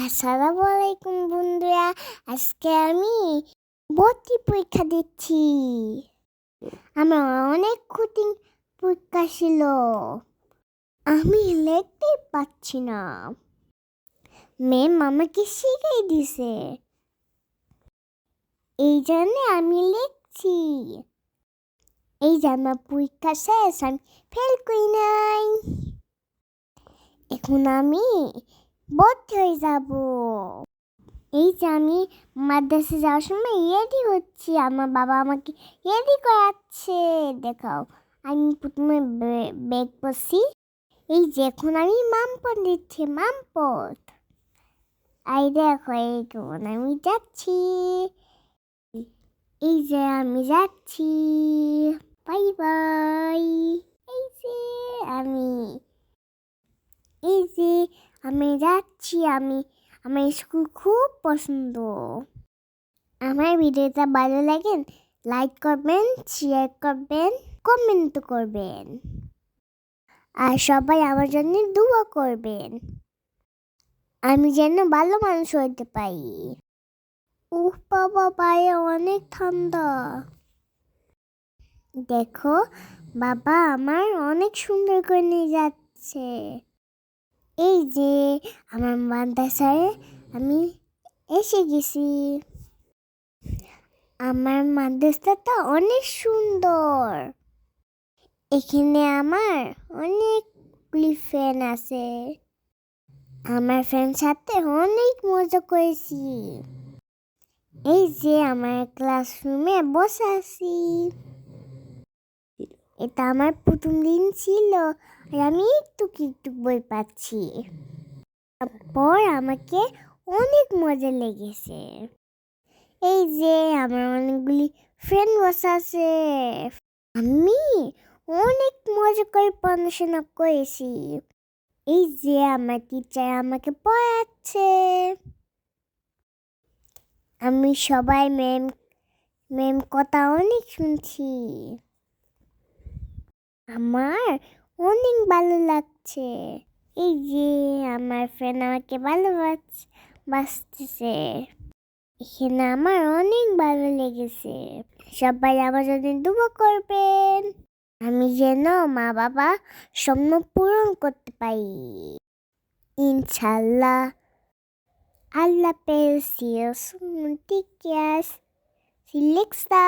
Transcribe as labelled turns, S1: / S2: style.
S1: আসসালামু আলাইকুম বন্ধুরা, আজকে আমি ভর্তি পরীক্ষা দিচ্ছি। আমার অনেক কঠিন পরীক্ষা ছিল। আমি লিখতেই পাচ্ছি না। ম্যাম আমাকে শিখাই দিছে। এই জন্য আমি লিখছি। এই যে আমার পরীক্ষা শেষ, আমি ফেল করি নাই। এখন আমি ভর্তি হয়ে যাব। এই যে আমি মাদ্রাসে যাওয়ার সময় রেডি হচ্ছি। আমার বাবা আমাকে রেডি করাচ্ছে। দেখাও, আমি প্রথমে ব্যাগ বসি। এই যে এখন আমি মামপট দিচ্ছি মামপট আই দেখো এখন আমি যাচ্ছি। এই যে আমি যাচ্ছি। বাই বাই এই যে আমি এই যে আমি যাচ্ছি, আমি, আমার স্কুল খুব পছন্দ। আমার ভিডিওটা ভালো লাগেন লাইক করবেন শেয়ার করবেন কমেন্ট করবেন। আর সবাই আমার জন্য দোয়া করবেন। আমি যেন ভালো মানুষ হইতে পারি। উহ বাবা, পায়ে অনেক ঠান্ডা। দেখো, বাবা আমার অনেক সুন্দর করে নিয়ে যাচ্ছে। এই যে আমার মাদ্রাসায় আমি এসে গেছি। আমার মাদ্রাসাটা অনেক সুন্দর। এখানে আমার অনেকগুলি ফ্যান আছে। আমার ফ্যান সাথে অনেক মজা করেছি। এই যে আমার ক্লাসরুমে বসে আছি। এটা আমার প্রথম দিন ছিল আর আমি একটু একটু বই পাচ্ছি। তারপর আমাকে অনেক মজা লেগেছে। এই যে আমার অনেকগুলি ফ্রেন্ড বসে আছে। আমি অনেক মজা করে পড়াশোনা করেছি। এই যে আমার টিচার আমাকে পড়াচ্ছে। আমি সবাই ম্যাম ম্যাম কথা অনেক শুনছি। আমার অনেক ভালো লাগছে। এই যে আমার ফ্রেন্ড আমাকে ভালোবাস, বাসতেছে। এখানে আমার অনেক ভালো লেগেছে। সবাই আমার জন্য দুবো করবেন। আমি যেন মা বাবা স্বপ্ন পূরণ করতে পারি। ইনশাল্লাহ আল্লাহ আছে সিলেক্সা